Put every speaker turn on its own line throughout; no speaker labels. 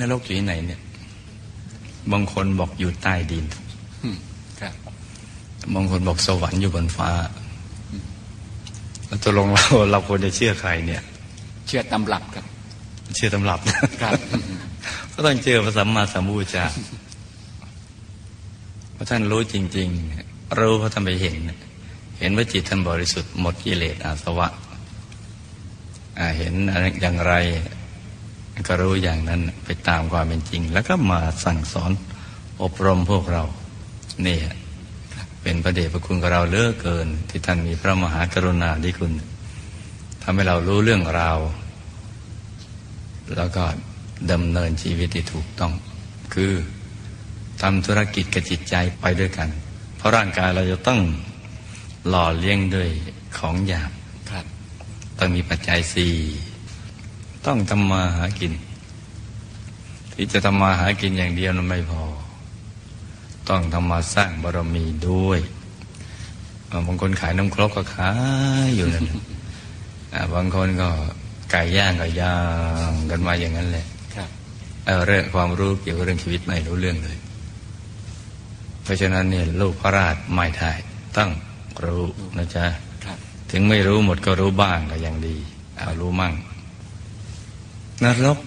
นรกอยู่ที่ไหนเนี่ย บางคนบอกอยู่ใต้ดิน
อืมครับ
บางคนบอกสวรรค์อยู่บนฟ้าแล้วตกลงเราเราควรจะเชื่อใครเนี่ย
เชื่อตำรับครับ
เชื่อตำรับ
ครับ
ก็ต้องเชื่อพระสัมมาสัมพุทธเจ้าเพราะท่านรู้จริง ๆ รู้เพราะท่านไปเห็น เห็นว่าจิตท่านบริสุทธิ์หมดกิเลสอาสวะอ่าเห็นอย่างไร ก็รู้อย่างนั้นไปตามความเป็นจริง แล้วก็มาสั่งสอนอบรมพวกเราเนี่ยเป็นพระเดชพระคุณกับเราเหลือเกิน ที่ท่านมีพระมหากรุณาธิคุณทำให้เรารู้เรื่องราวแล้วก็ดำเนินชีวิตที่ถูกต้อง คือทำธุรกิจกับจิตใจไปด้วยกัน เพราะร่างกายเราจะต้องหล่อเลี้ยงด้วยของหยาบ
ครับ
ต้องมีปัจจัยสี่ ต้องทำมาหากิน ที่จะทำมาหากินอย่างเดียวนั้นไม่พอ ต้องทำมาสร้างบารมีด้วยอ่าบางคนขายน้ำครกก็ขายอยู่นั่นอ่าบางคนก็ไก่ย่างก็ย่างกันมาอย่างนั้นแหละ
ครับ
เอ่อเรื่องความรู้เกี่ยวกับเรื่องชีวิตไม่รู้เรื่องเลย เพราะฉะนั้นเนี่ยลูกพระราชไม่ได้ต้องรู้นะจ๊ะ
ครับ
ถึงไม่รู้หมดก็รู้บ้างก็ยังดี เอารู้มั่ง นรก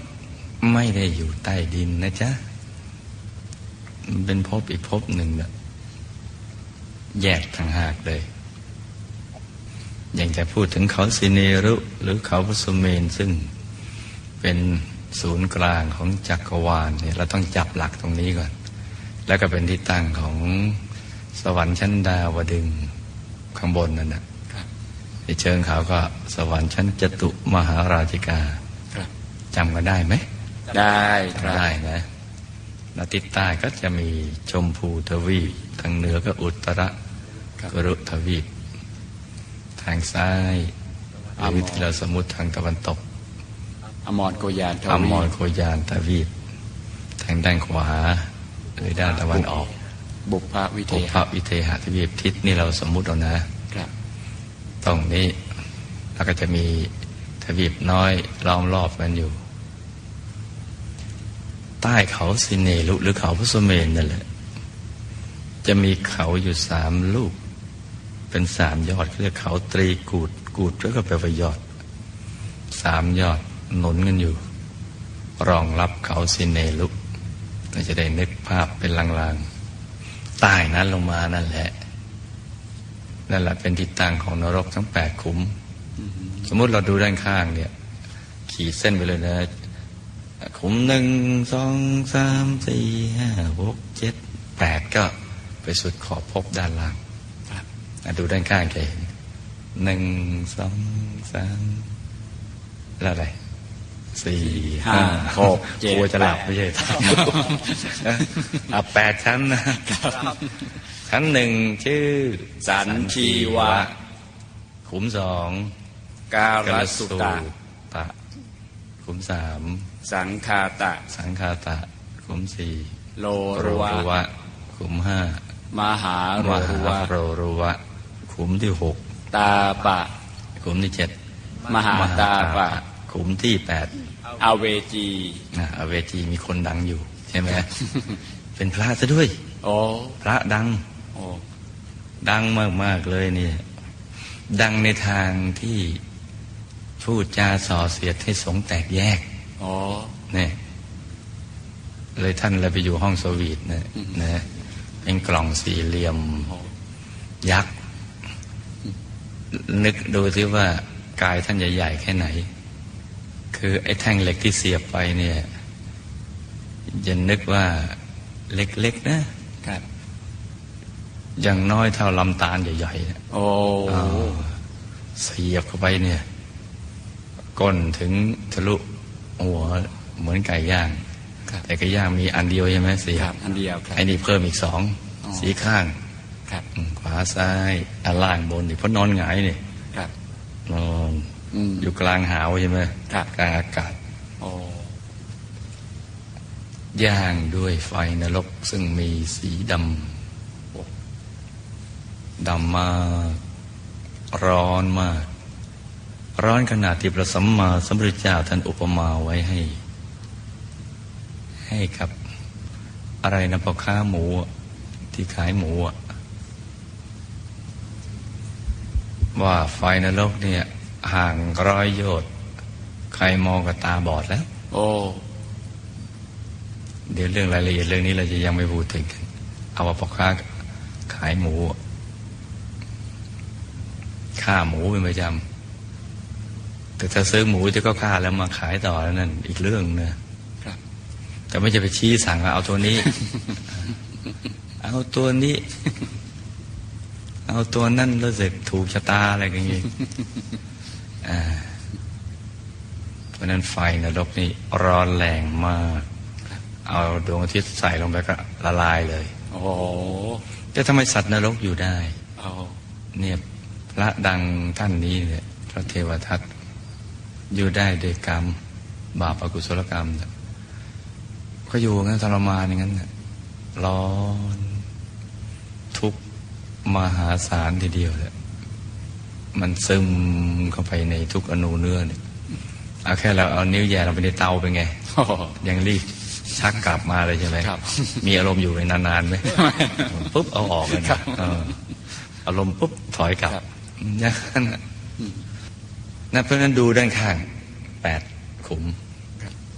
ไม่ได้อยู่ใต้ดินนะจ๊ะ มันเป็นภพอีกภพหนึ่งนะแยกทางหากเลย อย่างจะพูดถึงเขาสิเนรุ หรือเขาพสุเมนซึ่งเป็นศูนย์กลางของจักรวาลเนี่ยเราต้องจับหลักตรงนี้ก่อน แล้วก็เป็นที่ตั้งของสวรรค์ชั้นดาวดึงส์ข้างบนนั่นนะ
ครับ
ในเชิงเขาก็สวรรค์ชั้นจตุมหาราชิกา
ครับ
จำกันได้ไหม
ได้ค
จำ
รับ
ได้นะแล้วทิศใต้ก็จะมีชมพูทวีป ทางเหนือก็อุตรกรุทวีป ทางซ้ายหรือที่เราสมมติทางตะวันตก
อมรโกยานท
อ
วี
มรโคยานทวีป ทางด้านขวาหรือด้านตะวันออก
บุพพวิเท
อุ
หะ
พวิเทหทวีปทิศนี่เราสมมุติเอานะ
ครับ
ตรงนี้แล้วก็จะมี ทวีปน้อยล้อมรอบกันอยู่ ใต้เขาสิเนลุหรือเขาพุสเมนนั่นแหละ จะมีเขาอยู่สามลูก เป็นสามยอดเขาเรียกเขาตรีกูดกูดแล้วก็แปลว่ายอดสามยอดหนุนกันอยู่ รองรับเขาสิเนลุเราจะได้นึกภาพเป็นลางๆใต้นั้นลงมานั่นแหละนั่นแหละเป็นทิศทางของนรกทั้งแปดขุม สมมุติเราดูด้านข้างเนี่ย ขีดเส้นไปเลยนะ ขุมหนึ่งสองสามสี่ห้าหกเจ็ดแปดก็ไปสุดขอบภพด้านล่าง
ครับ
อะดูด้านข้างจะเห็นหนึ่งสองสามแล้วอะไรสี่ห้าหก
เจ็ด
กลัวจะหลับ
แปด
ไม่ใช่อะแปดชั้นนะชั้นหนึ่งชื่อ
สันชีวะ
ขุมสอง
การสุตะ
ตะขุมสาม
สังคาตะ
สังคาตะ ขุมสี่
โล
โร
รุ
รุ
วะ
วะ ขุมห้าม
หาโร
ม
รุ
หาวะโรรุวะ ขุมที่หก
ตาปะ
ขุมที่เจ็ด
มหาตาปะ
ขุมที่แปด
อเวจี
นะอเวจีมีคนดังอยู่ ใช่ไหมเป็นพระซะด้วย
โอ้
พระดัง
โอ้
ดังมากๆเลยเนี่ยดังในทางที่ พูดจาส่อเสียดให้สงฆ์แตกแยก
โอ้
เนี่ยเลยท่านเลยไปอยู่ห้องสวีทนะ
อืม
นะเป็นกล่องสี่เหลี่ยม
โอ้
ยักษ์ นึกดูสิว่ากายท่านใหญ่ๆแค่ไหน คือไอ้แท่งเหล็กที่เสียบไปเนี่ยอย่านึกว่าเล็กๆนะ
ครับ
อย่างน้อยเท่าลำตาลใหญ่ๆนะ
โอ้
อ่าเสียบเข้าไปเนี่ย ก้นถึงทะลุหัวเหมือนไก่ย่าง
ครับ
แต่ไก่ย่างมีอันเดียวใช่ไหมเสีย
ครับอันเดียวครับ
ไอ้นี่เพิ่มอีกสอง
อ๋อ
สีข้าง
ครับ
อืมขวาซ้ายอันล่างบนนี่เพราะนอนหงายนี่
ครับ
นอน
อืม
อยู่กลางหาวใช่ไหม
ครับ
กลางอากาศ
โอ้
ย่างด้วยไฟนรกซึ่งมีสีดำดำมาก ร้อนมาก ร้อนขนาดที่พระสัมมาสัมพุทธเจ้าท่านอุปมาไว้ให้ ให้กับอะไรนะพ่อค้าหมูอะที่ขายหมูอะว่าไฟนรกเนี่ย ห่างร้อยโยชน์ใครมองก็ตาบอดแล้ว
โอ้
เดี๋ยวเรื่องรายละเอียดเรื่องนี้เราจะยังไม่พูดถึงกันเอาว่าพ่อค้าขายหมูอะฆ่าหมูเป็นประจำ แต่ถ้าซื้อหมูที่เขาฆ่าแล้วมาขายต่อแล้วนั่นอีกเรื่องเนะครับแต่ไม่จะไปชี้สั่งว่าเอาตัวนี้ เอาตัวนี้ เอาตัวนั่นรู้สึกถูกชะตาอะไรอย่างงี้อ่าเพราะฉะนั้นไฟนรกนี่ร้อนแรงมาก เอาดวงอาทิตย์ใส่ลงไปก็ละลายเลย
โอ้
แต่ทำไมสัตว์นรกอยู่ได้
เอา
เนี่ยพระดังท่านนี้เนี่ยพระเทวทัต อยู่ได้ด้วยกรรม บาปอกุศลกรรมเนี่ยก็อยู่งั้นทรมานอย่างนั้นน่ะร้อนทุกข์มหาศาลทีเดียวเลยมันซึมเข้าไปในทุกอนูเนื้อเนี่ยเอาแค่เราเอานิ้วแหย่เราไปในเตาเป็นไง
โอ้
ยังรีบชักกลับมาเลยใช่ไหม
ครับ
มีอารมณ์อยู่ในนานๆไหมปุ๊บเอาออกเลย
ครั
นะ
บ
เอออารมณ์ปุ๊บถอยกลับ
ครับ
อย่างนั้น น่ะนะเพราะฉะนั้นดูด้านข้างแปดขุม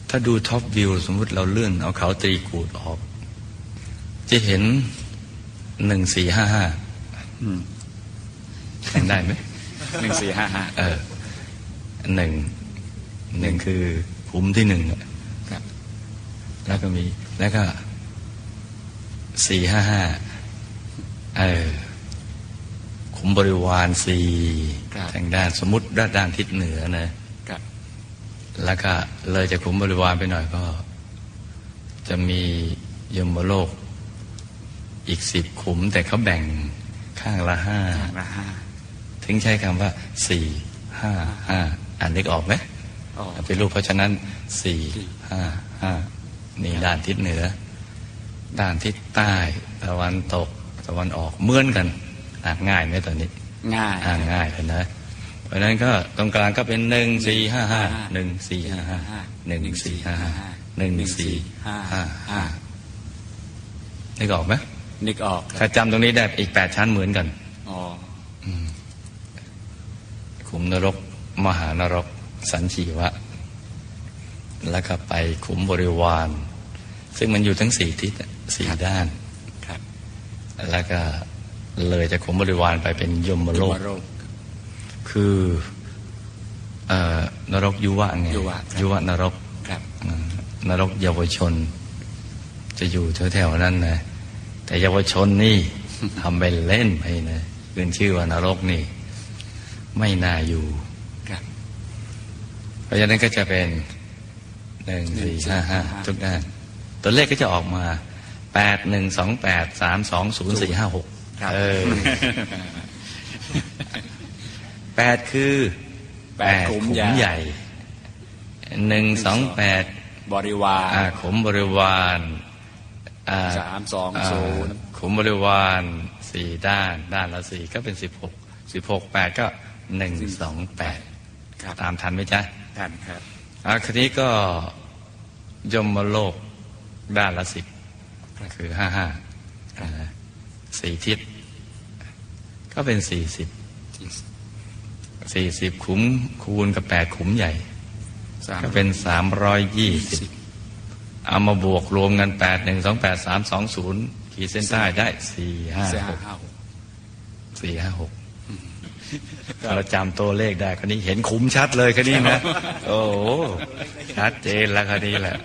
ถ้าดูท็อปวิวสมมุติเราเลื่อนเอาเขาตรีกูดออก จะเห็นหนึ่งสี่ห้าห้า
อืม
แข่งได้ไหม
หนึ่งสี่ห้าห้า
เออหนึ่งหนึ่งคือขุมที่หนึ่งอะ
ครับ
แล้วก็มี แล้วก็สี่ห้าห้าเออ ขุมบริวารสี่
ครับ
ทางด้านสมมติด้านด้านทิศเหนือนะ
ครับ
แล้วก็เลยจากขุมบริวารไปหน่อยก็ จะมียมโลก อีกสิบขุม แต่เขาแบ่งข้างละห้า
ข้างละห้า
ถึงใช้คำว่าสี่ห้าห้าอ่านนึกออกไหม
อ๋อ
เป็นรูปเพราะฉะนั้นสี่ห้าห้านี่ด้านทิศเหนือ ด้านทิศใต้ ตะวันตก ตะวันออกเหมือนกัน อ่านง่ายไหมตอนนี้
ง่าย
อ่านง่ายเลยนะ เพราะฉะนั้นก็ตรงกลางก็เป็นหนึ่งสี่ห้าห้าหนึ่งสี่ห้าห้าหนึ่งสี่ห้าห้าหนึ่งสี่ห้าห้านึกออกไหม
นึกออกค
ถ้า
รับ
จำตรงนี้ได้อีกแปดชั้นเหมือนกัน
อ๋อ
ขุมนรก มหานรก สันชีวะ แล้วก็ไปขุมบริวาร ซึ่งมันอยู่ทั้งสี่ทิศอะสี่ด้าน
ครับ
แล้วก็ เลยจากขุมบริวารไปเป็นยมโลก
โรค
คือเอ่อนรกยุวะไง
ยุวะครับ
ยุวะนรก
ครับ
อ่านรกเยาวชน จะอยู่แถวๆนั้นนะแต่เยาวชนนี่ทำไปเล่นไปนะคืนชื่อว่านรกนี่ ไม่น่าอยู่
ครับ
เพราะฉะนั้นก็จะเป็นหนึ่งสี่ห้าห้าทุกด้าน ตัวเลขก็จะออกมาแปดหนึ่งสองแปดสามสองศูนย์สี่ห้าหก
ครับ
เออแปดคือ
แปดขุม
ขุ
ใหญ่
มใหญ่หนึ่งสองแปด
บริวาร
อ่าขุมบริวารอ่า
สามสอง
อ่า
ศูนย์
ขุมบริวารสี่ด้าน ด้านละสี่ก็เป็นสิบหกสิบหกแปดก็หนึ่งสองแปด
ครับ
ตามทันไหมจ๊ะ
ท่านครับ
อ่าคันนี้ก็ยมโลกด้านละสิบคือห้าห้า สี่ทิศ ก็เป็นสี่สิบสี่สิบขุมคูณกับแปดขุมใหญ่
สาม
ก็เป็นสามร้อยยี่สิบเอามาบวกรวมกันแปดหนึ่งสองแปดสามสองศูนย์ขีดเส้นใต้ได้สี่ห้า
สี่
ห
ห้ากห้าหก
สี่ห้าหกเราจำตัวเลขได้คนนี้เห็นขุมชัดเลยคนนี้นะ โอ้โหชัดเจนแล้วคนนี้แหละ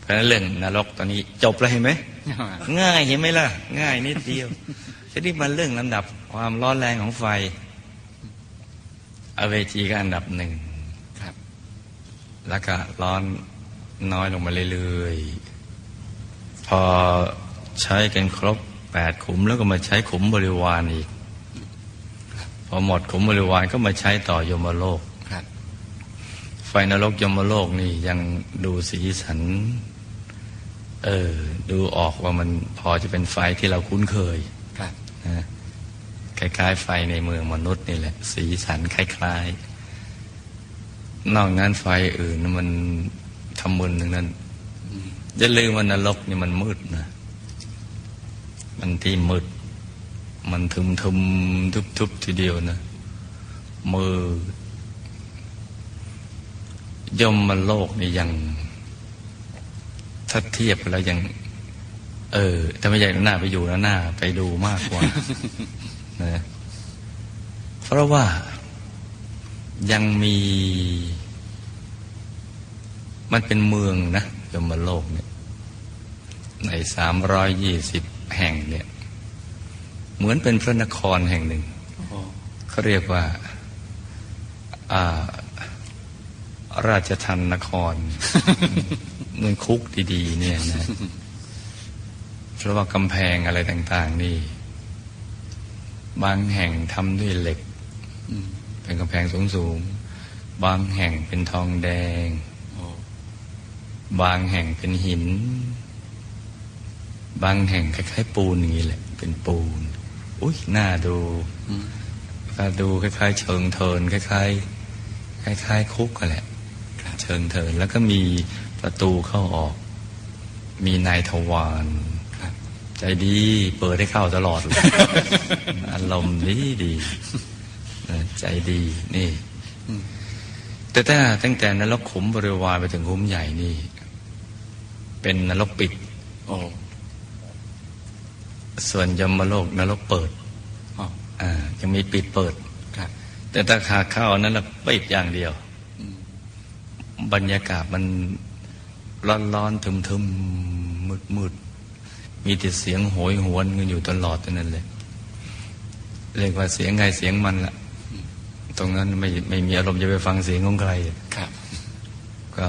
เพราะฉะนั้นเรื่องนรกตอนนี้จบแล้วเห็นไหม ง่ายเห็นไหมล่ะ ง่ายนิดเดียวทีนี้มาเรื่องลำดับความร้อนแรงของไฟ อเวจีก็อันดับหนึ่ง
ครับ
แล้วก็ร้อนน้อยลงมาเรื่อยๆ พอใช้กันครบแปดขุมแล้วก็มาใช้ขุมบริวารอีก พอหมดขุมบริวารก็มาใช้ต่อยมโลก
ครับ
ไฟนรกยมโลกนี่ยังดูสีสัน เออ ดูออกว่ามันพอจะเป็นไฟที่เราคุ้นเคย
ครับ
นะคล้ายๆ ไฟในเมืองมนุษย์นี่แหละ สีสันคล้ายๆ นอกนั้นไฟอื่นมันทำมึนทั้งนั้นอย่าลืมว่านรกนี่มันมืดนะ มันที่มืด มันทึมทึมทุบทุบทีเดียวนะ มืดยมมันโลกนี่ยัง ถ้าเทียบแล้วยัง เออถ้าไม่อยากหน้าไปอยู่แล้วหน้าไปดูมากกว่านะเพราะว่ายังมี มันเป็นเมืองนะยมโลกเนี่ย ในสามร้อยยี่สิบแห่งเนี่ย เหมือนเป็นพระนครแห่งหนึ่งเขาเรียกว่าอาราชทันนคร เหมือนคุกดีๆเนี่ยนะเพราะว่ากำแพงอะไรต่าง ๆ นี่ บางแห่งทำด้วยเหล็กเป็นกำแพงสูงๆ บางแห่งเป็นทองแดง บางแห่งเป็นหิน บางแห่งคล้ายๆปูนอย่างนี้แหละ เป็นปูน อุ้ยน่าดูก็ดูคล้ายๆ เชิงเทินคล้ายๆคล้ายๆคุกกันแหละ เชิงเทินแล้วก็มีประตูเข้าออก มีนายทวารใจดีเปิดให้เข้าตลอดเลยอารมณ์ดีดีใจดีนี่ แต่ถ้าตั้งแต่นรกขุมบริวารไปถึงขุมใหญ่นี่ เป็นนรกปิด
โอ้
ส่วนยมโลกนรกเปิด
อ๋อ
อ่ายังมีปิดเปิด
ครับ
แต่ถ้าขาเข้านั้นละปิดอย่างเดียว
อืม
บรรยากาศมันร้อนร้อนๆทึมทึมมืดมืดๆมีแต่เสียงโหยหวนกันอยู่ตลอดนั่นเลยเรียกว่าเสียงไงเสียงมันละตรงนั้นไม่ไม่มีอารมณ์จะไปฟังเสียงของใคร
ครับ
ก็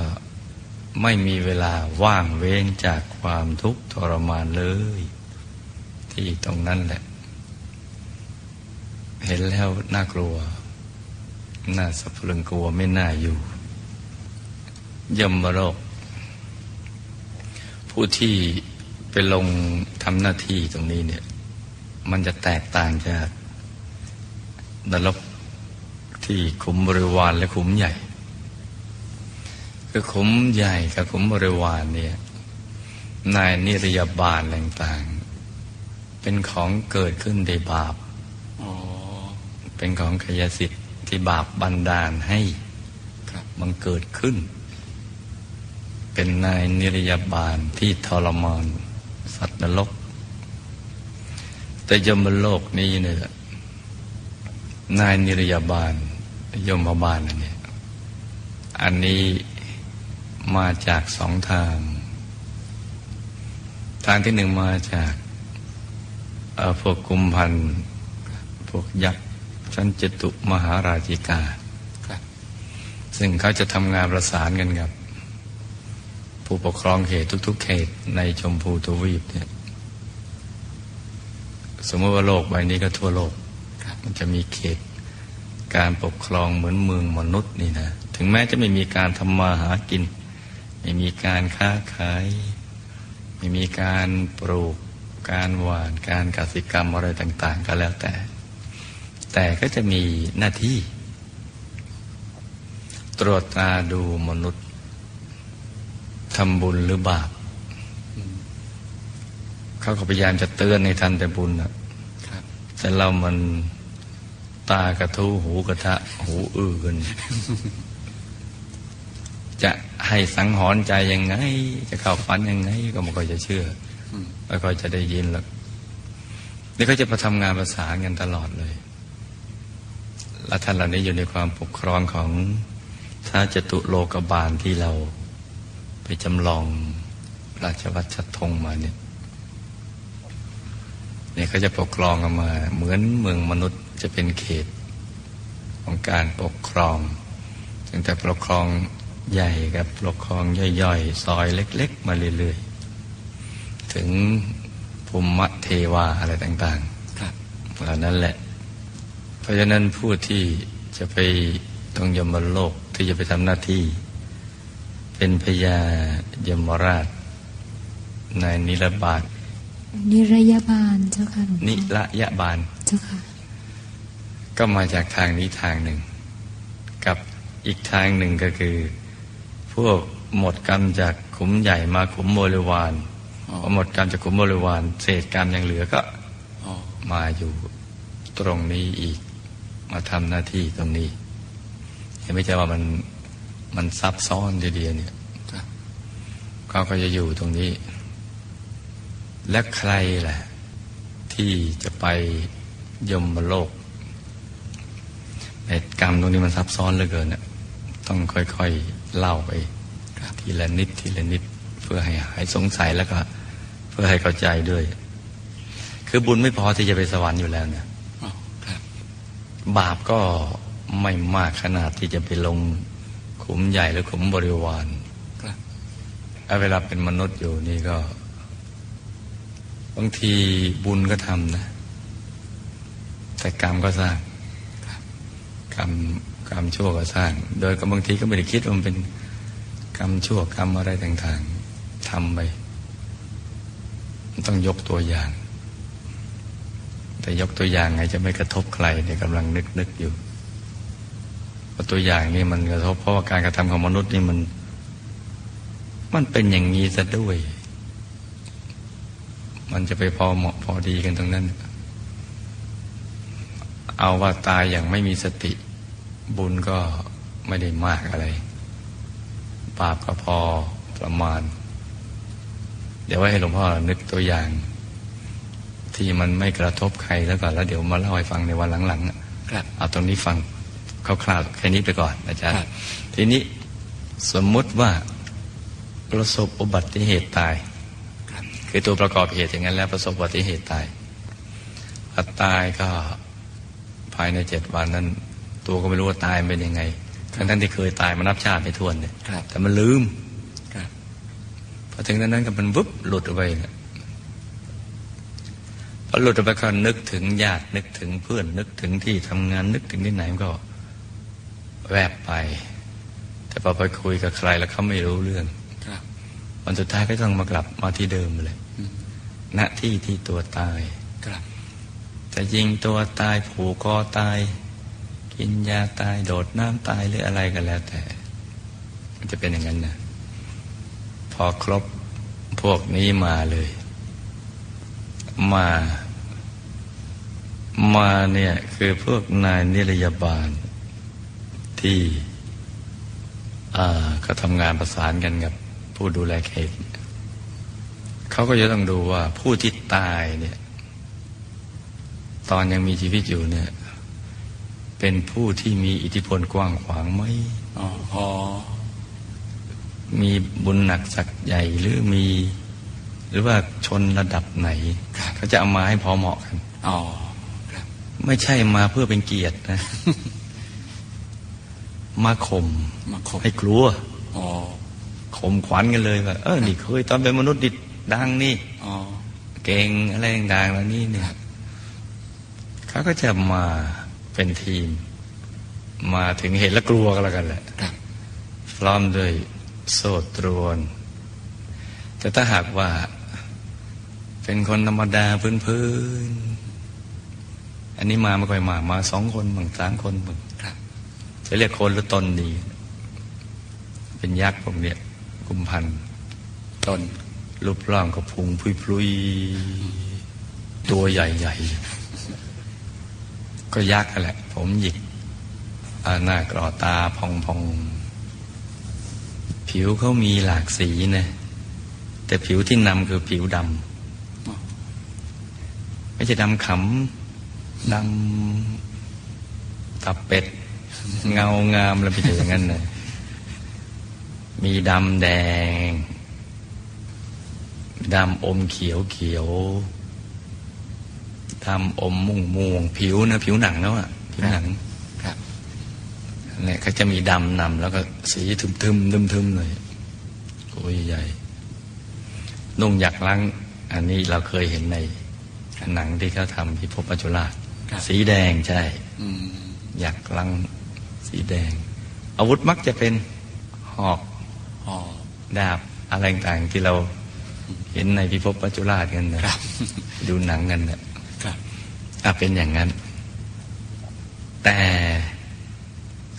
ไม่มีเวลาว่างเว้นจากความทุกข์ทรมานเลย ที่ตรงนั้นแหละ เห็นแล้วน่ากลัว น่าสะพรึงกลัวไม่น่าอยู่ ยมโรค ผู้ที่ไปลงทำหน้าที่ตรงนี้เนี่ย มันจะแตกต่างจากนรกที่ขุมบริวารและขุมใหญ่ คือขุมใหญ่กับขุมบริวารเนี่ยนายนิรยาบาลต่างๆ เป็นของเกิดขึ้นในบาป
อ๋อ
เป็นของขยสิทธิ์ที่บาปบันดาลให้
ครับ
มันเกิดขึ้น เป็นนายนิรยาบาลที่ทรมานสัตว์นรก แต่ยมโลกนี้เนี่ยนายนิรยาบาล ยมบาลอันเนี้ยอันนี้มาจากสองทาง ทางที่หนึ่งมาจากพวกกุมพันธ์พวกยักษ์ชั้นจตุมหาราชิกา ซึ่งเขาจะทำงานประสานกันกับ ผู้ปกครองเขตทุก ๆ เขตในชมพูทวีปเนี่ยสมมติว่าโลกใบนี้ก็ทั่วโลกมันจะมีเขตการปกครองเหมือนเมืองมนุษย์นี่นะถึงแม้จะไม่มีการทำมาหากิน ไม่มีการค้าขาย ไม่มีการปลูก การหว่านการกสิกรรมอะไรต่าง ๆ ก็แล้วแต่ แต่ก็จะมีหน้าที่ ตรวจตาดูมนุษย์ ทำบุญหรือบาปเขาก็พยายามจะเตือนในทันแต่บุญนะครับแต่เรามันตากระทู้หูกระทะ หูอื้อกันจะให้สังหรณ์ใจยังไง จะเข้าฝันยังไง ก็ไม่ค่อยจะเชื่อ
อืม
ไม่ค่อยจะได้ยินหรอกนี่เขาจะมาทำงานประสานกันตลอดเลย และท่านเหล่านี้อยู่ในความปกครองของท้าจตุโลกบาลที่เรา ไปจำลองราชวัตรชัดธงมาเนี่ยเนี่ยเขาจะปกครองกันมา เหมือนเมืองมนุษย์จะเป็นเขต ของการปกครองตั้งแต่ปกครองใหญ่กับปกครองย่อยๆ ซอยเล็ก ๆ มาเรื่อยๆ ถึงภูมิเทวาอะไรต่าง
ครับ
ๆเหล่านั้นแหละ เพราะฉะนั้นผู้ที่จะไปตรงยมโลกที่จะไปทำหน้าที่ เป็นพญายมราช ในายนิรบาต
นิรยาบาลเจ้าค่ะหลวงพ่อ
นิระยะบาล
เจ้าค่ะ
ก็มาจากทางนี้ทางหนึ่ง กับอีกทางหนึ่งก็คือ พวกหมดกรรมจากขุมใหญ่มาขุมบริวาร
อ๋อ
พอหมดกรรมจากขุมบริวารเศษกรรมยังเหลือก็
อ๋อ
มาอยู่ตรงนี้อีก มาทำหน้าที่ตรงนี้เห็นไหมจ๊ะว่ามัน มันซับซ้อนทีเดียวเนี่ย
ครับ
เขาก็จะอยู่ตรงนี้ และใครแหละที่จะไปยมโลกเหตุกรรมตรงนี้มันซับซ้อนเหลือเกินน่ะต้องค่อยๆเล่าไป ทีละนิดทีละนิด เพื่อให้หายสงสัยแล้วก็ เพื่อให้เข้าใจด้วย คือบุญไม่พอที่จะไปสวรรค์อยู่แล้วเนี่ย
อ๋อครับ
บาปก็ไม่มากขนาดที่จะไปลง ขุมใหญ่หรือขุมบริวาร
ครับ
เอาเวลาเป็นมนุษย์อยู่นี่ก็บางทีบุญก็ทำนะ แต่กรรมก็สร้างกรรมกรรมชั่วก็สร้าง โดยก็บางทีก็ไม่ได้คิดว่ามันเป็นกรรมชั่วกรรมอะไรต่างๆทำไปมันต้องยกตัวอย่าง แต่ยกตัวอย่างไงจะไม่กระทบใครเนี่ยกำลังนึกนึกอยู่เพราะ ตัวอย่างนี่มันกระทบเพราะว่าการกระทำของมนุษย์นี่มัน มันเป็นอย่างนี้ซะด้วย มันจะไปพอเหมาะพอดีกันตรงนั้น เอาว่าตายอย่างไม่มีสติ บุญก็ไม่ได้มากอะไรบาปก็พอประมาณ เดี๋ยวไว้ให้หลวงพ่อนึกตัวอย่าง ที่มันไม่กระทบใครแล้วก่อนแล้วเดี๋ยวมาเล่าให้ฟังในวันหลังๆอะ
ครับ
เอาตรงนี้ฟัง คร่าวๆแค่นี้ไปก่อนอาจารย์
ครับ
ทีนี้สมมุติว่าประสบอุบัติเหตุตาย
ครับ
คือตัวประกอบเหตุอย่างนั้นแล้วประสบอุบัติเหตุตายพอตายก็ภายในเจ็ดวันนั้น ตัวก็ไม่รู้ว่าตายเป็นยังไงทั้งท่านที่เคยตายมานับชาติไม่ถ้วนเนี่ย
ครับ
แต่มันลืม
ครับ
พอถึงนั้นนั้นก็มันวุบหลุดออกไปเนี่ยพอหลุดออกไปก็นึกถึงญาตินึกถึงเพื่อนนึกถึงที่ทำงานนึกถึงที่ไหนมันก็ แวบไป แต่พอไปคุยกับใครแล้วเขาไม่รู้เรื่อง
ครับ
วันสุดท้ายก็ต้องมากลับมาที่เดิมเลย
อืม
ณที่ที่ตัวตาย
ครับ
แต่ยิงตัวตายผูกคอตาย กินยาตายโดดน้ำตายหรืออะไรกันแล้วแต่ มันจะเป็นอย่างนั้นนะพอครบพวกนี้มาเลย มา มาเนี่ย คือพวกนายนิรยาบาล ที่อ่าก็ทำงานประสานกันกับผู้ดูแลเขตเขาก็จะต้องดูว่าผู้ที่ตายเนี่ย ตอนยังมีชีวิตอยู่เนี่ย เป็นผู้ที่มีอิทธิพลกว้างขวางไหม
อ๋ออ๋อ
มีบุญหนักสักใหญ่หรือมี หรือว่าชนระดับไหนเขาจะเอามาให้พอเหมาะกัน
อ๋อครับ
ไม่ใช่มาเพื่อเป็นเกียรตินะ มาข่ม
มาครบ
ให้กลัว
อ๋อ
ข่มขวัญกันเลยว่าเออนี่เคยตอนเป็นมนุษย์ดิดดังนี่
อ๋อ
เก่งอะไรต่างๆแล้วนี่เนี่ยเขาก็จะมาเป็นทีม มาถึงเห็นแล้วกลัวกันแล้วกันแหละ
ครับ
พร้อมด้วยโซ่ตรวน แต่ถ้าหากว่า เป็นคนธรรมดาพื้นๆอันนี้มาไม่ค่อยมามาสองคนบางสามคนบาง
ครับ
จะเรียกคนหรือตนดี เป็นยักษ์พวกเนี้ยกุมพันธ์
ต้น
รูปร่างก็พุงพลุยๆตัวใหญ่ๆ ก็ยักษ์นั่นแหละ ผมหยิกอาหน้ากรอตาพองๆผิวเขามีหลากสีนะแต่ผิวที่นำคือผิวดำไม่ใช่ดำขำดำตับเป็ด เงางามแล้วไปเจออย่างนั้นเลยมีดำแดง ดำอมเขียวเขียวดำอมม่วงม่วงผิวนะผิวหนังแล้วอะผิวหนัง
ครับ
เนี่ยเขาจะมีดำนำแล้วก็สีทึมทึมทึมทึมๆเลยโอ้ยใหญ่นุ่งหยักลังอันนี้เราเคยเห็นในหนังที่เขาทำพิภพปัจจุราช
ครับ
สีแดงใช่
อืม
หยักลัง สีแดง อาวุธมักจะเป็นหอก
อ๋อ
ดาบอะไรต่างๆที่เราเห็นในพิภพปัจจุราชกันนะครับดูหนังกันนะครับอะเป็นอย่างนั้น แต่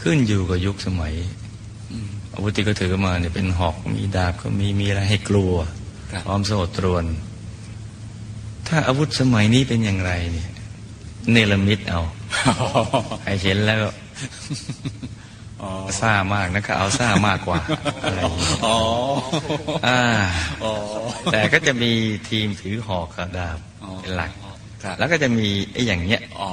ขึ้นอยู่กับยุคสมัย
อืม
อาวุธที่เขาถือมาเนี่ยเป็นหอกมีดาบก็มีมีอะไรให้กลัว
ครับ
พร้อมโซ่ตรวน ถ้าอาวุธสมัยนี้เป็นอย่างไรเนี่ยเนรมิตเอาใครเห็นแล้วก็
อ๋อ
ซ่ามากนะก็เอาซ่ามากกว่าอะไรอย่างเงี้ย
อ๋อ
อ่า
อ๋อ
แต่ก็จะมีทีมถือหอกกับดาบ
อ๋อ
เป็นหลัก
ครับ
แล้วก็จะมีไอ้อย่างเงี้ย
อ๋อ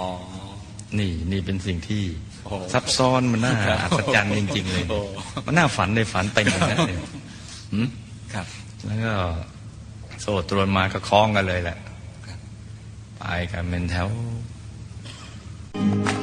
นี่นี่เป็นสิ่งที่
โอ้
ซับซ้อนมันน่า
ครับ
อัศจรรย์จริง ๆ เลย
โอ้
มันน่าฝันในฝันเป็นอย่างนั้นเลยหืม
ครับ
แล้วก็โซ่ตรวนมาก็คล้องกันเลยแหละ
ครับ
ไปกันเป็นแถว
อ